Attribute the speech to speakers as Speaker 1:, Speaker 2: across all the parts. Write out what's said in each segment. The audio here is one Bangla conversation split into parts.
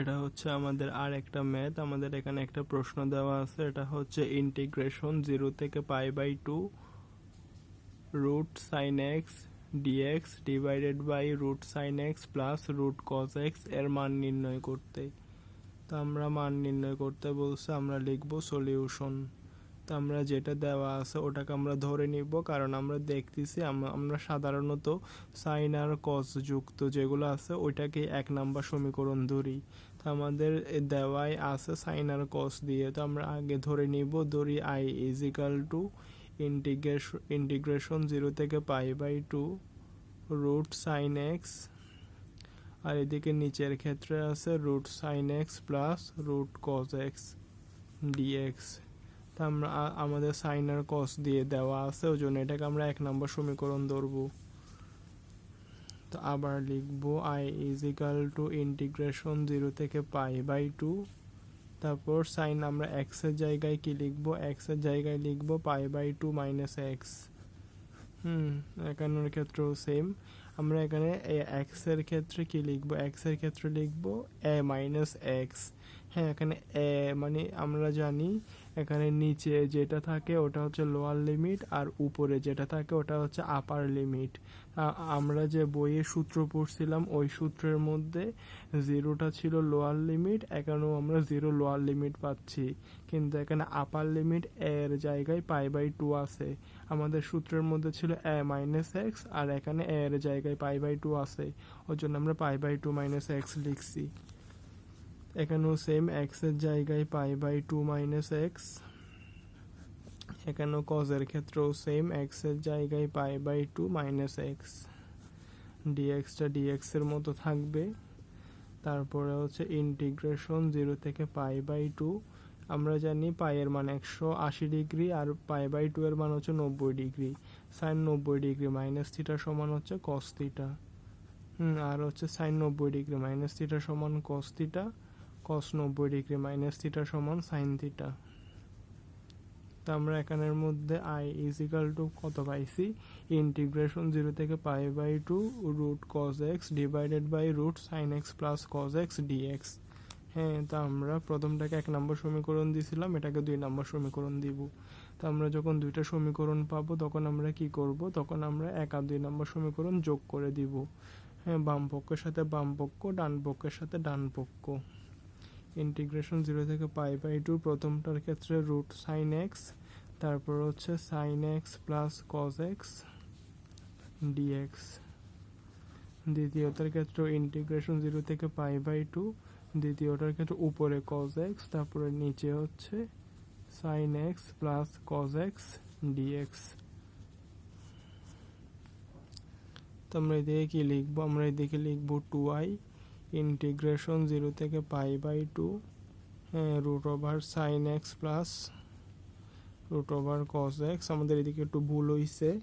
Speaker 1: এটা হচ্ছে আমাদের আর একটা ম্যাথ আমাদের এখানে একটা প্রশ্ন দেওয়া আছে, এটা হচ্ছে ইন্টিগ্রেশন জিরো থেকে pi by two root sine x dx divided by root sine x plus root cos এক্সের মান নির্ণয় করতে। তো আমরা মান নির্ণয় করতে বলছে, আমরা লিখব সলিউশন তো আমরা যেটা দেওয়া আছে ওটাকে আমরা ধরে নিব, কারণ আমরা দেখতেছি আমরা সাধারণত সাইন আর কস যুক্ত যেগুলো আছে ওইটাকে এক নাম্বার সমীকরণ ধরি। তো আমাদের দেওয়াই আছে সাইন আর কস দিয়ে, তো আমরা আগে ধরে নিব, ধরি I is equal to integration integration zero থেকে pi by two root sine x আর এদিকে নিচের ক্ষেত্রে আছে root sine x plus root cos x dx তা আমরা আমাদের সাইন আর কস দিয়ে দেওয়া আছে ওই জন্য এটাকে আমরা এক নম্বর সমীকরণ ধরবো। তো আবার লিখব I is equal to integration zero থেকে পাই বাই টু তারপর সাইন আমরা এক্সের জায়গায় কি লিখব? এক্সের জায়গায় লিখব pi by two minus x হুম, একান্নর ক্ষেত্রেও সেম আমরা এখানে এক্সের ক্ষেত্রে কি লিখব? এক্সের ক্ষেত্রে লিখব এ মাইনাস এক্স হ্যাঁ এখানে এ মানে আমরা জানি এখানে নিচে যেটা থাকে ওটা হচ্ছে লোয়ার লিমিট আর উপরে যেটা থাকে ওটা হচ্ছে আপার লিমিট আমরা যে বইয়ে সূত্র পড়ছিলাম, ওই সূত্রের মধ্যে জিরোটা ছিল লোয়ার লিমিট এখানেও আমরা জিরো লোয়ার লিমিট পাচ্ছি। কিন্তু এখানে আপার লিমিট এর জায়গায় পাই বাই টু আছে। আমাদের সূত্রের মধ্যে ছিল এ মাইনাস এক্স আর এখানে এর জায়গায় পাই বাই টু আছে। ওর জন্য আমরা pi by two minus x লিখছি। এখানেও সেম এক্সের জায়গায় pi by two minus x এখানেও কজের ক্ষেত্রেও সেম এক্সের জায়গায় pi by two minus x ডিএক্সটা dx এর মতো থাকবে। তারপরে হচ্ছে ইন্টিগ্রেশন জিরো থেকে পাই বাই টু আমরা জানি পায়ের মান একশো আশি ডিগ্রি আর পাই বাই টু এর মান হচ্ছে নব্বই ডিগ্রি সাইন নব্বই ডিগ্রি মাইনাস থিটা সমান হচ্ছে কস থিটা আর হচ্ছে সাইন নব্বই ডিগ্রি মাইনাস থিটা সমান কস থিটা কস নব্বই ডিগ্রি মাইনাস থিটা সমান সাইন থিটা তা আমরা এখানের মধ্যে আই ইজিক্যাল টু কত পাইছি? ইন্টিগ্রেশন জিরো থেকে pi by two root cos x divided by root sine x plus cos x dx হ্যাঁ তা আমরা প্রথমটাকে এক নম্বর সমীকরণ দিয়েছিলাম এটাকে দুই নম্বর সমীকরণ দিব। তা আমরা যখন দুইটা সমীকরণ পাবো, তখন আমরা কি করব? তখন আমরা এক আর দুই নম্বর সমীকরণ যোগ করে দিব। হ্যাঁ বাম পক্ষের সাথে বাম পক্ষ, ডান পক্ষের সাথে ডান পক্ষ। ইন্টিগ্রেশন জিরো থেকে পাই বাই টু প্রথমটার ক্ষেত্রে রুট সাইন এক্স তারপর হচ্ছে sine x plus cos x dx দ্বিতীয়টার ক্ষেত্রে ইন্টিগ্রেশন জিরো থেকে পাই বাই টু দ্বিতীয়টার ক্ষেত্রে উপরে কজ এক্স তারপরে নিচে হচ্ছে sine x plus cos x dx তো আমরা এদিকে কি লিখব? আমরা এদিকে লিখব টু আই ইন্টিগ্রেশন জিরো থেকে pi by two root over sine x plus root over cos x আমাদের এদিকে একটু ভুল হইছে।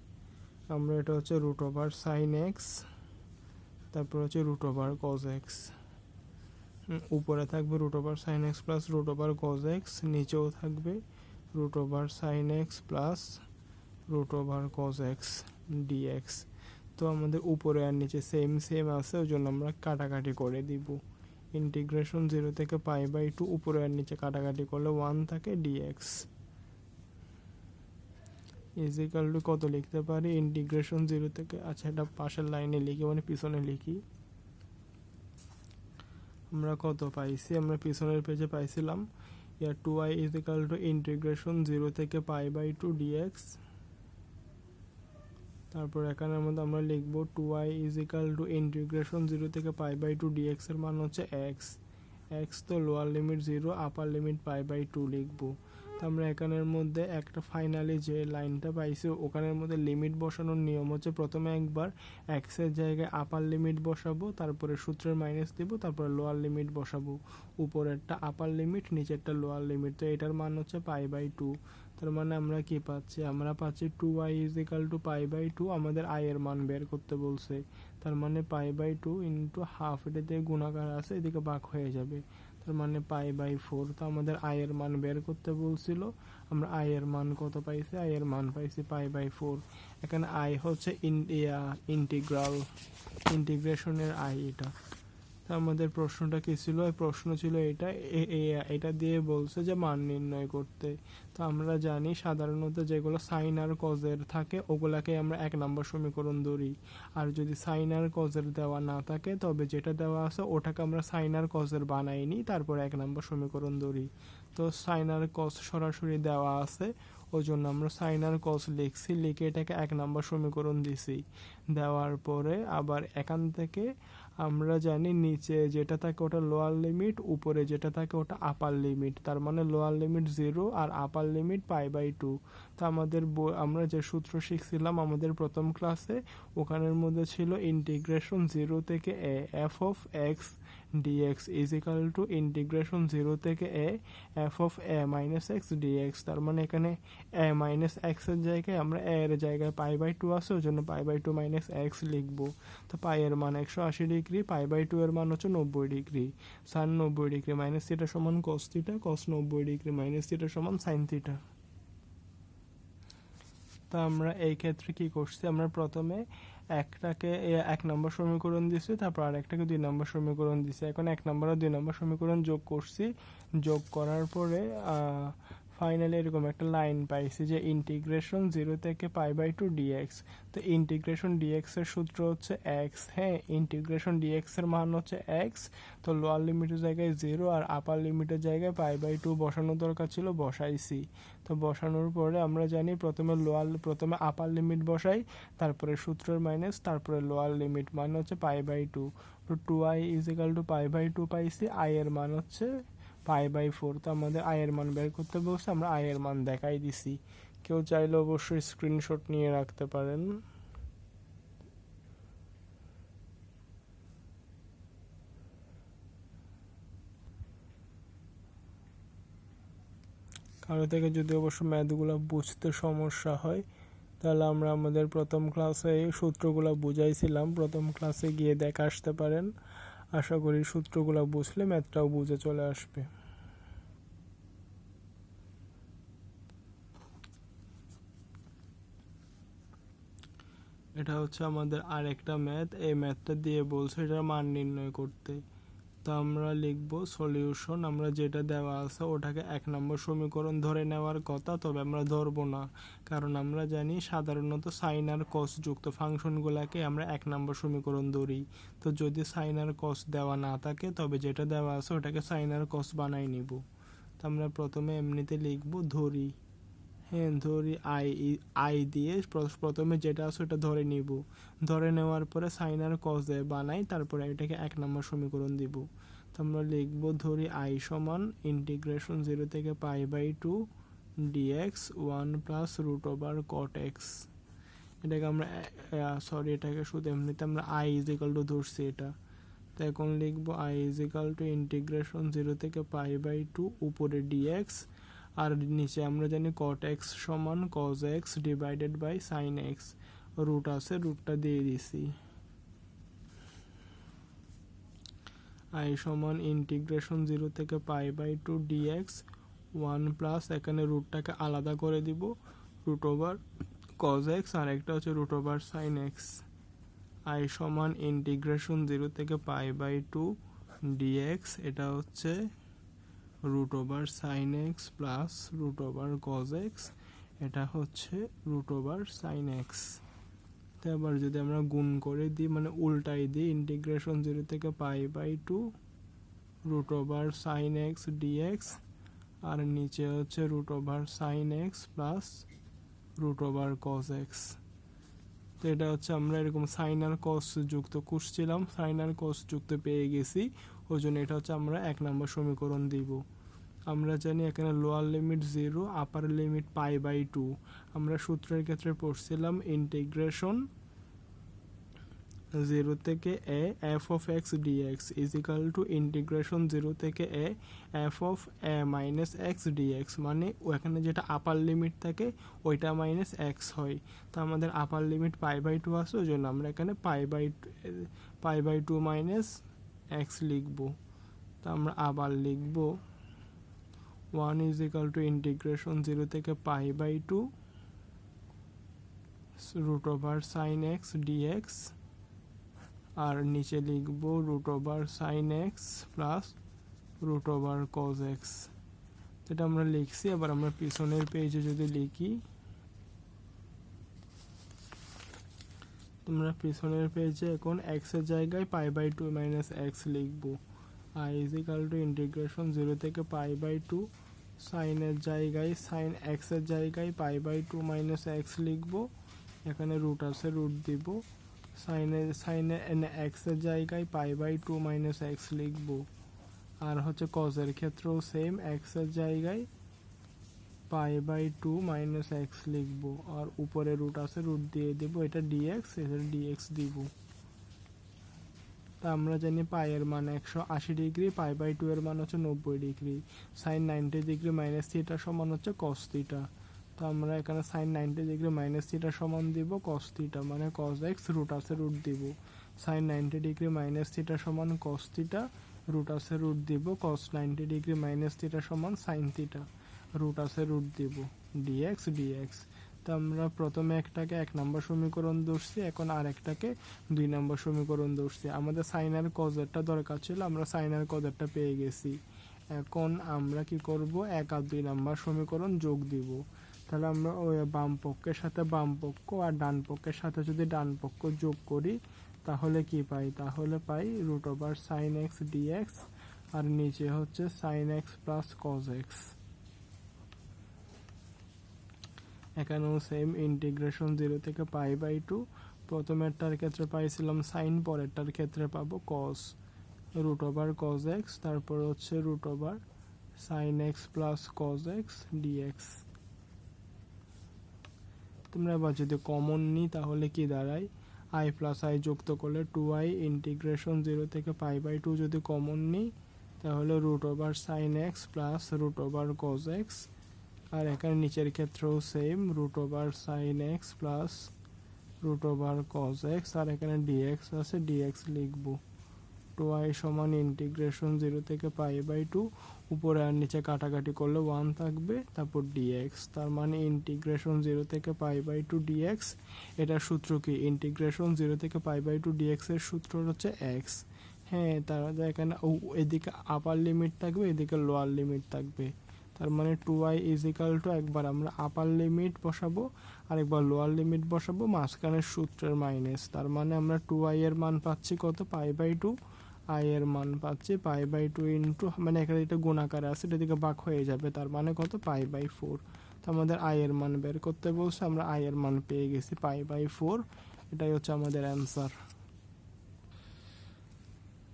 Speaker 1: আমরা এটা হচ্ছে রুট ওভার সাইন এক্স তারপর হচ্ছে রুট ওভার কস এক্স উপরে থাকবে root over sine x plus root over cos x নিচেও থাকবে root over sine x plus root over cos x dx তো আমাদের উপরে আর নিচে সেম সেম আছে ওই জন্য আমরা কাটাকাটি করে দিব। ইন্টিগ্রেশন জিরো থেকে পাই বাই টু উপরে আর নিচে কাটাকাটি করলে ওয়ান থাকে ডিএক্স ইজিক্যাল টু কত লিখতে পারি? ইন্টিগ্রেশন জিরো থেকে আচ্ছা এটা পাশের লাইনে লিখি মানে পিছনে লিখি। আমরা কত পাইছি? আমরা পিছনের পেজে পাইছিলাম। ইয়ার two I is equal to integration zero থেকে পাই বাই টু ডিএক্স তারপর এখানের মধ্যে আমরা লিখব two I is equal to integration zero থেকে পাই বাই টু ডিএক্স এর মান হচ্ছে এক্স এক্স তো lower limit zero upper limit pi by two লিখব। তো আমরা এখানের মধ্যে একটা ফাইনালি যে লাইনটা পাইছি, ওখানের মধ্যে লিমিট বসানোর নিয়ম হচ্ছে প্রথমে একবার এক্সের জায়গায় আপার লিমিট বসাবো, তারপরে সূত্রের মাইনাস দিব, তারপরে লোয়ার লিমিট বসাবো। উপরেরটা আপার লিমিট নিচেরটা লোয়ার লিমিট তো এটার মান হচ্ছে পাই বাই টু তার মানে আমরা কি পাচ্ছি? আমরা পাচ্ছি two I is equal to pi by two আমাদের আই এর মান বের করতে বলছে। তার মানে pi by two into half এটাতে গুণাকার আছে, এদিকে বাক হয়ে যাবে। তার মানে পাই বাই ফোর তো আমাদের আয়ের মান বের করতে বলছিল। আমরা আয়ের মান কত পাইছি? আয়ের মান পাইছি পাই বাই ফোর এখানে আই হচ্ছে ইন্ডিয়া ইন্টিগ্রাল ইন্টিগ্রেশনের আই এটা। আমাদের প্রশ্নটা কি ছিল? প্রশ্ন ছিল এটা এটা দিয়ে বলছে যে মান নির্ণয় করতে। তো আমরা জানি সাধারণত যেগুলো সাইন আর কজের থাকে, ওগুলাকে আমরা এক নম্বর সমীকরণ ধরি। আর যদি সাইন আর কজের দেওয়া না থাকে, তবে যেটা দেওয়া আছে ওটাকে আমরা সাইন আর কজের বানাইনি, তারপর এক নম্বর সমীকরণ ধরি। তো সাইন আর কজ সরাসরি দেওয়া আছে ওই জন্য আমরা সাইন আর কজ লিখছি, লিখে এটাকে এক নম্বর সমীকরণ দিছি। দেওয়ার পরে আবার এখান থেকে আমরা জানি নিচে যেটা থাকে ওটা লোয়ার লিমিট উপরে যেটা থাকে ওটা আপার লিমিট তার মানে lower limit zero R upper limit pi by two তা আমাদের আমরা যে সূত্র শিখছিলাম আমাদের প্রথম ক্লাসে ওখানের মধ্যে ছিল ইন্টিগ্রেশন জিরো থেকে a f of x dx is equal to integration zero থেকে a f of a minus x dx তার মানে এখানে এ মাইনাস এক্সের জায়গায় আমরা এ এর জায়গায় পাই বাই টু আছে ওই জন্য pi by two minus x লিখব। তো পাই এর মান একশো আশি ডিগ্রি পাই বাই টু এর মান হচ্ছে নব্বই ডিগ্রি। সাইন নব্বই ডিগ্রি মাইনাস থিটা সমান কস থিটা কস নব্বই ডিগ্রি মাইনাস থিটা সমান সাইন থিটা তা আমরা এই ক্ষেত্রে কি করছি? আমরা প্রথমে একটাকে এক নম্বর সমীকরণ দিছি, তারপর আরেকটাকে দুই নম্বর সমীকরণ দিছি। এখন এক নম্বর আর দুই নম্বর সমীকরণ যোগ করছি। যোগ করার পরে ফাইনালি এরকম একটা লাইন পাইছি যে ইন্টিগ্রেশন জিরো থেকে পাই বাই টু ডিএক্স তো ইন্টিগ্রেশন ডিএক্স এর সূত্র হচ্ছে এক্স হ্যাঁ ইন্টিগ্রেশন ডিএক্স এর মান হচ্ছে এক্স তো লোয়ার লিমিটের জায়গায় জিরো আর আপার লিমিটের জায়গায় পাই বাই টু বসানো দরকার ছিল, বসাইছি। তো বসানোর পরে আমরা জানি প্রথমে লোয়ার প্রথমে আপার লিমিট বসাই, তারপরে সূত্রের মাইনাস তারপরে লোয়ার লিমিট মানে হচ্ছে পাই বাই টু তো two I is equal to pi by two পাইছি আই এর মান হচ্ছে পাই বাই ফোর তো আমাদের আই এর মান বের করতে বলছে, আমরা আই এর মান দেখাই দিছি। কেউ চাইলে অবশ্যই স্ক্রিনশট নিয়ে রাখতে পারেন। কারও থেকে যদি অবশ্য ম্যাথগুলো বুঝতে সমস্যা হয়, তাহলে আমরা আমাদের প্রথম ক্লাসে সূত্রগুলো বুঝাইছিলাম। প্রথম ক্লাসে গিয়ে দেখে আসতে পারেন। আশা করি সূত্রগুলো বুঝলে ম্যাথটাও বুঝে চলে আসবে। এটা হচ্ছে আমাদের আরেকটা ম্যাথ, এই ম্যাথটা দিয়ে বলছে এটার মান নির্ণয় করতে। তো আমরা লিখব সলিউশন আমরা যেটা দেওয়া আছে ওটাকে এক নম্বর সমীকরণ ধরে নেওয়ার কথা, তবে আমরা ধরবো না। কারণ আমরা জানি সাধারণত সাইন আর কস যুক্ত ফাংশনগুলোকে আমরা এক নম্বর সমীকরণ ধরি। তো যদি সাইন আর কস দেওয়া না থাকে, তবে যেটা দেওয়া আছে ওটাকে সাইন আর কস বানাই নিব। তো আমরা প্রথমে এমনিতে লিখব ধরি। হ্যাঁ ধরি আই আই দিয়ে প্র- প্রথমে যেটা আছে ওটা ধরে নিব। ধরে নেওয়ার পরে সাইন আর কস দিয়ে বানাই, তারপরে এটাকে এক নম্বর সমীকরণ দিব। তো আমরা লিখব ধরি আই সমান ইন্টিগ্রেশন জিরো থেকে pi by two dx one plus root over cot x এটাকে আমরা সরি এটাকে শুধু এমনিতে আমরা আই ইজ ইকাল টু ধরছি এটা। তো এখন লিখব I is equal to integration zero থেকে পাই বাই টু উপরে ডিএক্স আর নিচে আমরা জানি কট এক্স সমান cos x divided by sine x root আছে রুটটা দিয়ে দিছি। আই সমান ইন্টিগ্রেশন জিরো থেকে pi by two dx one plus এখানে রুটটাকে আলাদা করে দিব রুট ওভার কজ এক্স আর একটা হচ্ছে root over sine x I সমান ইন্টিগ্রেশন জিরো থেকে পাই বাই টু ডিএক্স এটা হচ্ছে root over sine x plus root over cos x এটা হচ্ছে রুট ওভার সাইন এক্স তো এবার যদি আমরা গুণ করে দিই মানে উল্টাই দিই ইন্টিগ্রেশন জিরো থেকে pi by two root over sine x dx আর নিচে হচ্ছে root over sine x plus root over cos x তো এটা হচ্ছে আমরা এরকম সাইন আর কস যুক্ত খুঁজছিলাম সাইন আর কস যুক্ত পেয়ে গেছি, ওই জন্য এটা হচ্ছে আমরা এক নম্বর সমীকরণ দিব। আমরা জানি এখানে lower limit zero upper limit pi by two আমরা সূত্রের ক্ষেত্রে পড়ছিলাম ইন্টিগ্রেশন জিরো থেকে a f of x dx is equal to integration zero থেকে a f of a minus x dx মানে ওখানে যেটা আপার লিমিট থাকে, ওইটা মাইনাস এক্স হয়। তো আমাদের upper limit pi by two আছে, ওই জন্য আমরা এখানে pi by pi by two minus x লিখব। তো আমরা আবার লিখব। One is equal to integration zero থেকে pi by two root over sine x dx আর নিচে লিখব root over sine x plus root over cos x যেটা আমরা লিখছি, আবার আমরা পিছনের পেজে যদি লিখি, তোমরা পিছনের পেজে এখন এক্সের জায়গায় pi by two minus x লিখব। I is equal to integration zero থেকে পাই বাই টু সাইনের জায়গায় সাইন এক্সের জায়গায় pi by two minus x লিখব। এখানে রুট আছে রুট দিব। সাইনের সাইনে এনে এক্সের জায়গায় pi by two minus x লিখব। আর হচ্ছে কজের ক্ষেত্রেও সেম এক্সের জায়গায় pi by two minus x লিখব। আর উপরে রুট আছে রুট দিয়ে দেবো। এটা ডিএক্স এটা ডিএক্স দিব। তা আমরা জানি পাই এর মান একশো আশি ডিগ্রি, পাই বাই টু এর মান হচ্ছে নব্বই degree. Sine ninety degree minus theta সমান হচ্ছে কস তো আমরা এখানে sine ninety degree minus theta সমান দিব কস মানে কস এক্স রুট আছে রুট দিব। Sine ninety degree minus theta সমান কস থিটা রুট আছে রুট দিব cos ninety degree minus theta সমান সাইন থিটা রুট আছে রুট দিব। ডিএক্স ডিএক্স তো আমরা প্রথমে একটাকে এক নম্বর সমীকরণ ধরছি, এখন আর একটাকে দুই নম্বর সমীকরণ ধরছি। আমাদের সাইনার কজেরটা দরকার ছিল, আমরা সাইনার কজেরটা পেয়ে গেছি। এখন আমরা কি করব? এক আর দুই নাম্বার সমীকরণ যোগ দিব। তাহলে আমরা ওই বাম পক্ষের সাথে বাম পক্ষ আর ডান পক্ষের সাথে যদি ডান পক্ষ যোগ করি, তাহলে কি পাই? তাহলে পাই root over sine x dx আর নিচে হচ্ছে sine x plus cos x এখানেও সেম ইন্টিগ্রেশন জিরো থেকে পাই বাই টু। প্রথমেরটার ক্ষেত্রে পাইছিলাম সাইন পরেরটার ক্ষেত্রে পাবো cos root over cos x তারপর হচ্ছে root over sine x plus cos x dx তোমরা এবার যদি কমন নিই, তাহলে কি দাঁড়ায়? আই প্লাস আই যুক্ত করলে টু আই ইন্টিগ্রেশন জিরো থেকে পাই বাই টু যদি কমন নিই, তাহলে root over sine x plus root over cos x আর এখানে নিচের ক্ষেত্রেও same root over sine x plus root over cos x আর এখানে ডিএক্স আছে ডিএক্স লিখব। টু আই সমান ইন্টিগ্রেশন জিরো থেকে পাই বাই টু উপরে আর নিচে কাটাকাটি করলে ওয়ান থাকবে, তারপর ডিএক্স তার মানে ইন্টিগ্রেশন জিরো থেকে পাই বাই টু ডিএক্স এটার সূত্র কি? ইন্টিগ্রেশন জিরো থেকে পাই বাই টু ডিএক্স এর সূত্র হচ্ছে এক্স হ্যাঁ তারা এখানে এদিকে আপার লিমিট থাকবে, এদিকে লোয়ার লিমিট থাকবে। তার মানে টু আই ইজিক্যাল টু একবার আমরা আপার লিমিট বসাবো আর একবার লোয়ার লিমিট বসাবো, মাঝখানের সূত্রের মাইনাস তার মানে আমরা টু আই এর মান পাচ্ছি কত? পাই বাই টু আই এর মান পাচ্ছি। পাই বাই টু ইন্টু মানে এখানে এটা গুণাকারে আছে, এটা দিকে বাক হয়ে যাবে। তার মানে কত? পাই বাই ফোর তো আমাদের আই এর মান বের করতে বলছে, আমরা আই এর মান পেয়ে গেছি পাই বাই ফোর এটাই হচ্ছে আমাদের অ্যান্সার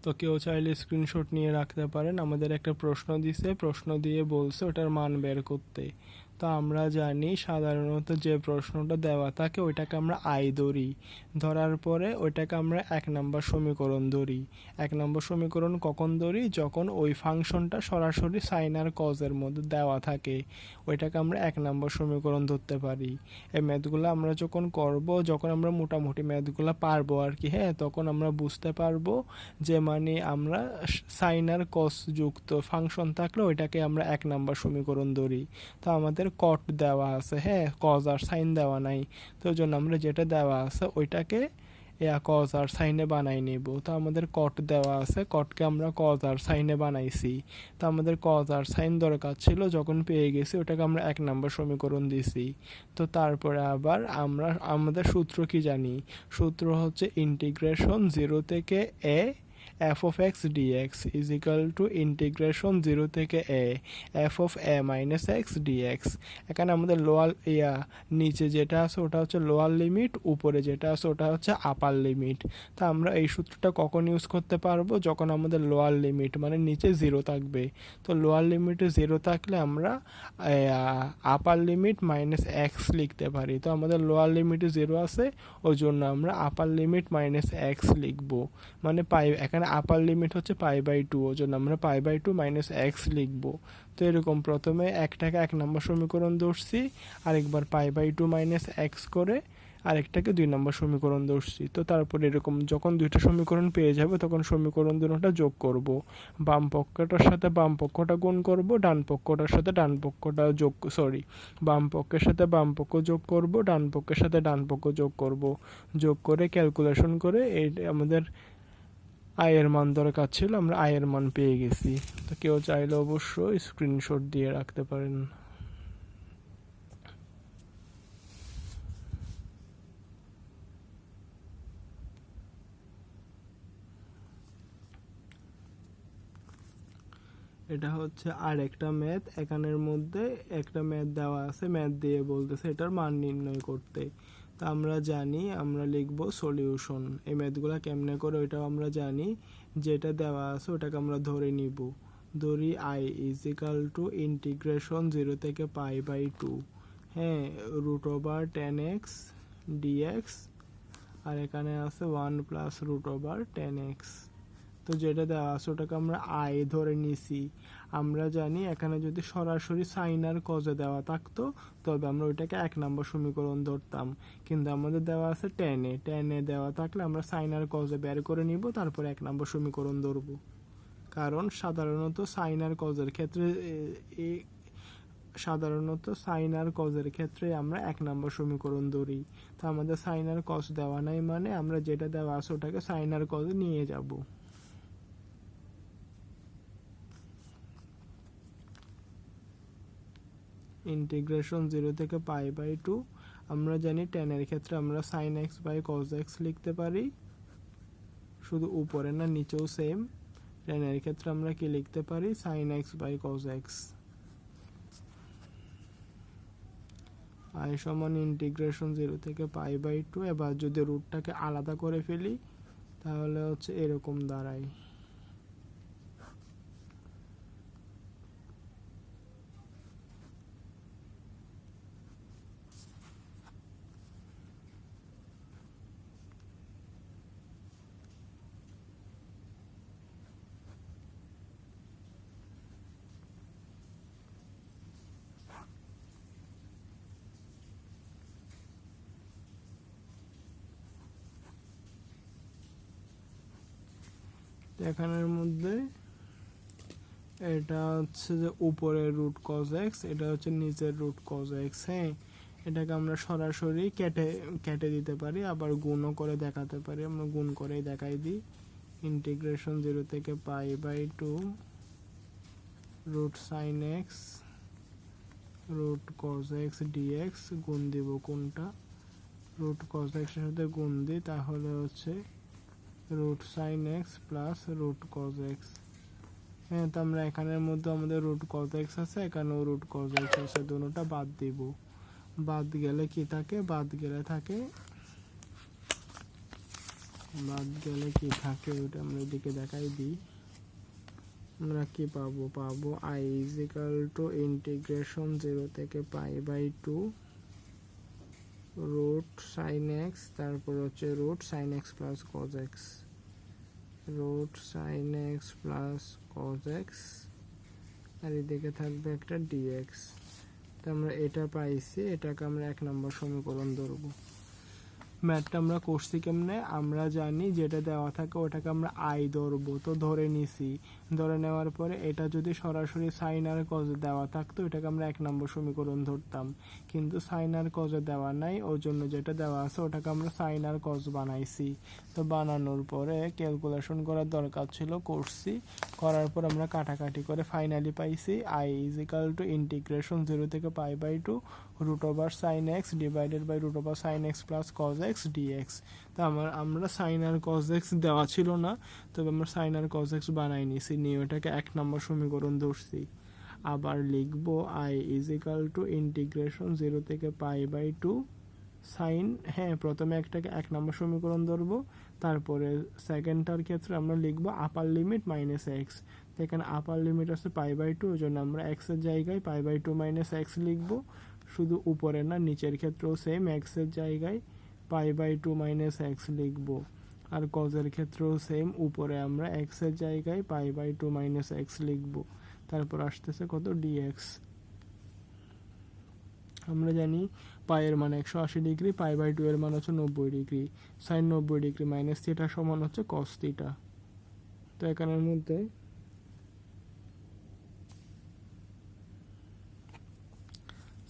Speaker 1: তো কেউ চাইলে স্ক্রিনশট নিয়ে রাখতে পারেন। আমাদের একটা প্রশ্ন দিছে, প্রশ্ন দিয়ে বলছে ওটার মান বের করতে। তো আমরা জানি সাধারণত যে প্রশ্নটা দেওয়া থাকে ওইটাকে আমরা আই ধরি। ধরার পরে ওইটাকে আমরা এক নম্বর সমীকরণ ধরি। এক নম্বর সমীকরণ কখন ধরি? যখন ওই ফাংশনটা সরাসরি সাইন আর কজের মধ্যে দেওয়া থাকে। ওইটাকে আমরা এক নম্বর সমীকরণ ধরতে পারি। এই ম্যাথগুলো আমরা যখন করব, যখন আমরা মোটামুটি ম্যাথগুলো পারব আর কি হ্যাঁ তখন আমরা বুঝতে পারব যে মানে আমরা সাইন আর কস যুক্ত ফাংশন থাকলে ওইটাকে আমরা এক নম্বর সমীকরণ ধরি। তো আমাদের কট দেওয়া আছে হ্যাঁ? কজ আর সাইন দেওয়া নাই। তো জন্য আমরা যেটা দেওয়া আছে, ওইটাকে কজ আর সাইনে বানাই নেব। তো আমাদের কট দেওয়া আছে কটকে আমরা কজ আর সাইনে বানাইছি। তো আমাদের কজ আর সাইন দরকার ছিল, যখন পেয়ে গেছি ওটাকে আমরা এক নম্বর সমীকরণ দিছি। তো তারপরে আবার আমরা, আমাদের সূত্র কি জানি? সূত্র হচ্ছে ইন্টিগ্রেশন জিরো থেকে a f of x dx is equal to integration zero থেকে a f of a minus x dx এখানে আমাদের লোয়ার ইয়া, নিচে যেটা আছে ওটা হচ্ছে লোয়ার লিমিট উপরে যেটা আছে ওটা হচ্ছে আপার লিমিট তা আমরা এই সূত্রটা কখন ইউজ করতে পারব? যখন আমাদের লোয়ার লিমিট মানে নিচে জিরো থাকবে। তো লোয়ার লিমিটে জিরো থাকলে আমরা আপার লিমিট মাইনাস এক্স লিখতে পারি। তো আমাদের লোয়ার লিমিটে জিরো আছে, ওই জন্য আমরা আপার লিমিট মাইনাস এক্স লিখব। মানে পাই, এখানে আপার লিমিট হচ্ছে পাই বাই টু ওই জন্য আমরা pi by two minus x লিখব। তো এরকম প্রথমে একটাকে এক নম্বর সমীকরণ ধরছি, আরেকবার pi by two minus x করে আরেকটাকে দুই নম্বর সমীকরণ ধরছি। তো তারপরে এরকম যখন দুইটা সমীকরণ পেয়ে যাবে, তখন সমীকরণ দুটোটা যোগ করব। বাম পক্ষটার সাথে বাম পক্ষটা গুণ করব, ডান পক্ষটার সাথে ডান পক্ষটা যোগ সরি বাম পক্ষের সাথে বাম পক্ষ যোগ করব, ডান পক্ষের সাথে ডান পক্ষ যোগ করব। যোগ করে ক্যালকুলেশন করে এই আমাদের আয়ের মান দরকার ছিল, আমরা আয়ের মান পেয়ে গেছি। তো কেউ চাইলে অবশ্যই স্ক্রিনশট দিয়ে রাখতে পারেন। এটা হচ্ছে আর একটা ম্যাথ এখানের মধ্যে একটা ম্যাথ দেওয়া আছে ম্যাথ দিয়ে বলতেছে এটার মান নির্ণয় করতে। তা আমরা জানি, আমরা লিখব সলিউশন এই ম্যাথগুলো কেমনে করে ওইটাও আমরা জানি। যেটা দেওয়া আছে ওটাকে আমরা ধরে নিব। ধরি I is equal to integration zero থেকে পাই বাই টু হ্যাঁ root over tan x dx আর এখানে আছে one plus root over tan x তো যেটা দেওয়া আছে ওটাকে আমরা আয় ধরে নিছি। আমরা জানি এখানে যদি সরাসরি সাইন আর কজে দেওয়া থাকতো, তবে আমরা ওইটাকে এক নম্বর সমীকরণ ধরতাম। কিন্তু আমাদের দেওয়া আছে টেনে টেনে দেওয়া থাকলে আমরা সাইন আর কজে বের করে নিব, তারপর এক নম্বর সমীকরণ ধরব। কারণ সাধারণত সাইন আর কজের ক্ষেত্রে সাধারণত সাইন আর কজের ক্ষেত্রে আমরা এক নম্বর সমীকরণ ধরি। তো আমাদের সাইন আর কজ দেওয়া নাই মানে আমরা যেটা দেওয়া আছে ওটাকে সাইন আর কজে নিয়ে যাব। ইন্টিগ্রেশন জিরো থেকে পাই বাই টু আমরা জানি টেনের ক্ষেত্রে আমরা sine x by cos x লিখতে পারি। শুধু উপরে না, নিচেও সেম টেনের ক্ষেত্রে আমরা কি লিখতে পারি? Sine x by cos x I সমান ইন্টিগ্রেশন জিরো থেকে পাই বাই টু এবার যদি রুটটাকে আলাদা করে ফেলি, তাহলে হচ্ছে এরকম দাঁড়ায়। এখানের মধ্যে। এটা হচ্ছে যে উপরের রুট কজ এক্স এটা হচ্ছে নিচের রুট কজ এক্স হ্যাঁ? এটাকে আমরা সরাসরি কেটে কেটে দিতে পারি, আবার গুণও করে দেখাতে পারি। আমরা গুণ করেই দেখাই দিই। ইন্টিগ্রেশন জিরো থেকে pi by two root sine x root cos x dx গুণ দিব কোনটা? রুট কজ এক্সের সাথে গুণ দিই, তাহলে হচ্ছে root sine x plus root cos x হ্যাঁ তো আমরা এখানের মধ্যে আমাদের রুট কজ এক্স আছে, এখানেও রুট কজ এক্স আছে, দুটোটা বাদ দিব। বাদ গেলে কি থাকে? বাদ গেলে থাকে, বাদ গেলে কি থাকে? ওটা আমরা এদিকে দেখাই দিই। আমরা কি পাবো? পাবো I is two integration zero থেকে pi by two root sine x তারপর হচ্ছে root sine x plus cos x root sine x plus cos x আর এদিকে থাকবে একটা ডিএক্স তো আমরা এটা পাইছি, এটাকে আমরা এক নম্বর সমীকরণ ধরবো। ম্যাথটা আমরা করছি কেমনে? আমরা জানি যেটা দেওয়া থাকে ওটাকে আমরা আই ধরবো। তো ধরে নিছি ধরে নেওয়ার পরে এটা যদি সরাসরি সাইন আর কজে দেওয়া থাকতো, এটাকে আমরা এক নম্বর সমীকরণ ধরতাম। কিন্তু সাইন আর কজে দেওয়া নাই ওর জন্য যেটা দেওয়া আছে, ওটাকে আমরা সাইন আর কজ বানাইছি। তো বানানোর পরে ক্যালকুলেশন করার দরকার ছিল, করছি। করার পর আমরা কাটাকাটি করে ফাইনালি পাইছি I is equal to integration zero থেকে pi by two root over sine x divided by root over sine x plus cos x dx তো আমার, আমরা সাইন আর কজ এক্স দেওয়া ছিল না, তবে আমরা সাইন আর কজ এক্স বানাই নিছি। নিয়ে ওটাকে এক নম্বর সমীকরণ ধরছি। আবার লিখব I is equal to integration zero থেকে পাই বাই টু সাইন হ্যাঁ প্রথমে একটাকে এক নম্বর সমীকরণ ধরবো, তারপরে সেকেন্ডটার ক্ষেত্রে আমরা লিখব আপার লিমিট মাইনাস এক্স এখানে আপার লিমিট আছে পাই বাই টু ওই জন্য আমরা এক্সের জায়গায় pi by two minus x লিখব। শুধু উপরে না, নিচের ক্ষেত্রেও সেম এক্সের জায়গায় pi by two minus x লিখব। আর কজের ক্ষেত্রেও সেম উপরে আমরা এক্সের জায়গায় pi by two minus x লিখব। তারপর আসতেছে কত? ডিএক্স আমরা জানি পায়ের মান একশো আশি ডিগ্রি পাই বাই টু এর মান হচ্ছে নব্বই ডিগ্রি সাইন নব্বই ডিগ্রি মাইনাস থিটা সমান হচ্ছে কস থিটা তো এখানের মধ্যে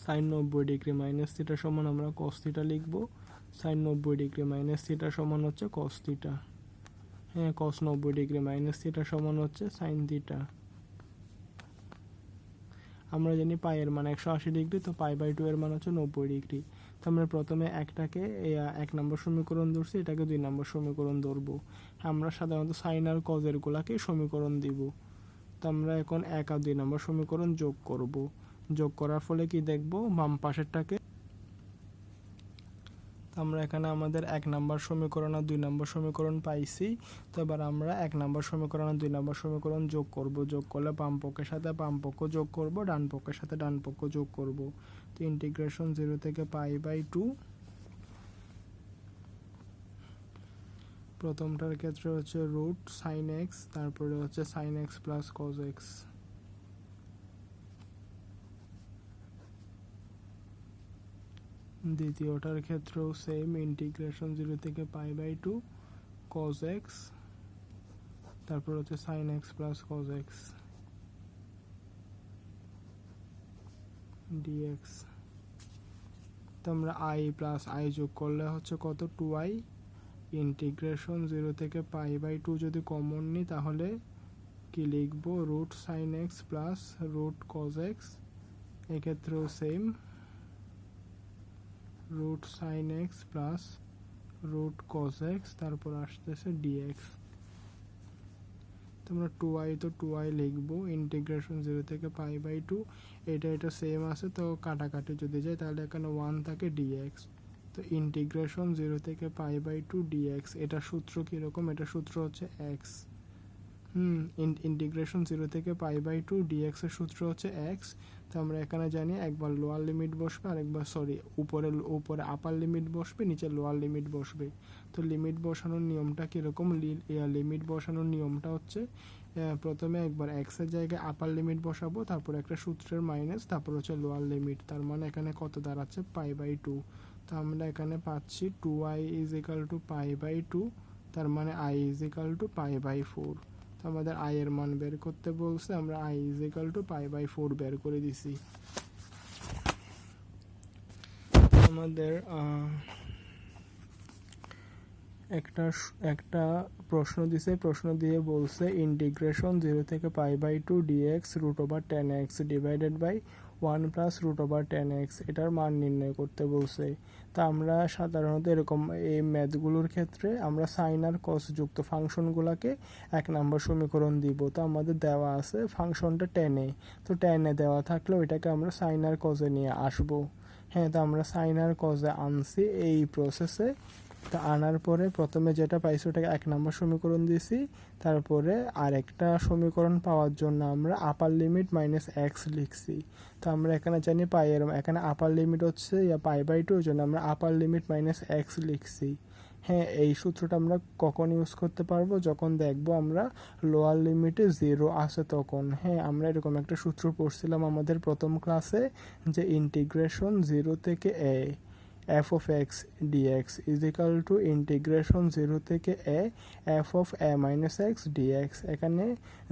Speaker 1: সাইন নব্বই ডিগ্রি মাইনাস থিটা সমান আমরা কস থিটা লিখব। সাইন নব্বই ডিগ্রি মাইনাস থিটা সমান হচ্ছে কস থিটা। হ্যাঁ কস নব্বই ডিগ্রি মাইনাস থিটা সমান হচ্ছে সাইন থিটা। আমরা জানি পায়ের মান একশো আশি ডিগ্রি, তো পাই বাই টু এর মান হচ্ছে নব্বই ডিগ্রি। তো আমরা প্রথমে একটাকে এক নম্বর সমীকরণ ধরছি, এটাকে দুই নম্বর সমীকরণ ধরবো। আমরা সাধারণত সাইন আর কজের গুলাকে সমীকরণ দিব। তো আমরা এখন এক আর দুই নম্বর সমীকরণ যোগ করব। যোগ করার ফলে কি দেখব? বাম পাশেরটাকে আমরা এখানে আমাদের এক নম্বর সমীকরণ আর দুই নম্বর সমীকরণ পাইছি। তো এবার আমরা এক নম্বর সমীকরণ আর দুই নম্বর সমীকরণ যোগ করব। যোগ করলে বাম পক্ষের সাথে বাম পক্ষ যোগ করব, ডান পক্ষের সাথে ডান পক্ষ যোগ করব। তো ইন্টিগ্রেশন জিরো থেকে পাই বাই টু প্রথমটার ক্ষেত্রে হচ্ছে রুট সাইন এক্স তারপরে হচ্ছে sine x plus cos x দ্বিতীয়টার ক্ষেত্রেও সেম ইন্টিগ্রেশন জিরো থেকে pi by two cos x তারপর হচ্ছে sine x plus cos x dx তো আমরা আই প্লাস আই যোগ করলে হচ্ছে কত? টু আই ইন্টিগ্রেশন জিরো থেকে পাই বাই টু যদি কমন নিই তাহলে কি লিখব? Root sine x plus root cos x এক্ষেত্রেও same root sine x plus root cos x তারপর আসতেছে ডিএক্স তোমরা টু আই তো টু আই লিখব ইন্টিগ্রেশন জিরো থেকে পাই বাই টু এটা এটা সেম আছে, তো কাটাকাটি যদি যায় তাহলে এখানে ওয়ান থাকে ডিএক্স তো ইন্টিগ্রেশন জিরো থেকে পাই বাই টু ডিএক্স এটা সূত্র কীরকম? এটা সূত্র হচ্ছে এক্স হুম ইন্টিগ্রেশন জিরো থেকে পাই বাই টু ডিএক্স এর সূত্র হচ্ছে এক্স তো আমরা এখানে জানি একবার লোয়ার লিমিট বসবে আরেকবার সরি উপরে উপরে আপার লিমিট বসবে, নিচে লোয়ার লিমিট বসবে। তো লিমিট বসানোর নিয়মটা কীরকম? লিমিট বসানোর নিয়মটা হচ্ছে প্রথমে একবার এক্সের জায়গায় আপার লিমিট বসাবো, তারপর একটা সূত্রের মাইনাস তারপর হচ্ছে লোয়ার লিমিট তার মানে এখানে কত দাঁড়াচ্ছে? পাই বাই টু তো আমরা এখানে পাচ্ছি two I is equal to pi by two তার মানে I is equal to pi by four তো আমাদের আই এর মান বের করতে বলছে, আমরা I is equal to pi by four বের করে দিছি। আমাদের একটা একটা প্রশ্ন দিছে, প্রশ্ন দিয়ে বলছে ইন্টিগ্রেশন জিরো থেকে pi by two dx root over ten x divided by one plus root over ten x এটার মান নির্ণয় করতে বলছে। তা আমরা সাধারণত এরকম এই ম্যাথগুলোর ক্ষেত্রে আমরা সাইন আর কস যুক্ত ফাংশনগুলোকে এক নম্বর সমীকরণ দিব। তো আমাদের দেওয়া আছে ফাংশনটা টেনে তো টেনে দেওয়া থাকলে ওইটাকে আমরা সাইন আর কজে নিয়ে আসব। হ্যাঁ তো আমরা সাইন আর কজে আনছি এই প্রসেসে তা আনার পরে প্রথমে যেটা পাইছি ওটাকে এক নম্বর সমীকরণ দিয়েছি। তারপরে আরেকটা সমীকরণ পাওয়ার জন্য আমরা আপার লিমিট মাইনাস এক্স লিখছি। তো আমরা এখানে জানি পাই এর এখানে আপার লিমিট হচ্ছে ইয়া পাই বাই টু জন্য আমরা আপার লিমিট মাইনাস এক্স লিখছি। হ্যাঁ এই সূত্রটা আমরা কখন ইউজ করতে পারব? যখন দেখব আমরা লোয়ার লিমিটে জিরো আছে তখন। হ্যাঁ আমরা এরকম একটা সূত্র পড়ছিলাম আমাদের প্রথম ক্লাসে যে ইন্টিগ্রেশন জিরো থেকে a f of x dx is equal to integration zero থেকে a f of a minus x dx এখানে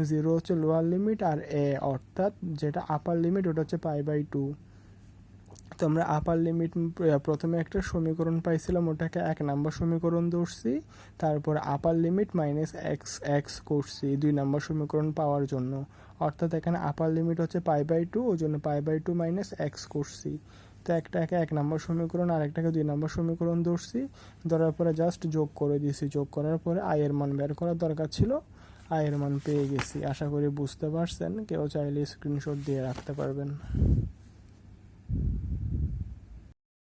Speaker 1: জিরো হচ্ছে লোয়ার লিমিট আর এ অর্থাৎ যেটা আপার লিমিট ওটা হচ্ছে পাই বাই টু তো আমরা আপার লিমিট প্রথমে একটা সমীকরণ পাইছিলাম, ওটাকে এক নাম্বার সমীকরণ ধরছি, তারপর upper limit minus x x করছি, দুই নাম্বার সমীকরণ পাওয়ার জন্য। অর্থাৎ এখানে আপার লিমিট হচ্ছে পাই বাই টু ওই জন্য pi by two minus x করছি। তো একটাকে এক নম্বর সমীকরণ আর একটাকে দুই নম্বর সমীকরণ ধরছি। ধরার পরে জাস্ট যোগ করে দিয়েছি। যোগ করার পরে আয়ের মান বের করার দরকার ছিল। আয়ের মান পেয়ে গেছি। আশা করি বুঝতে পারছেন। কেউ চাইলে স্ক্রিনশট দিয়ে রাখতে পারবেন।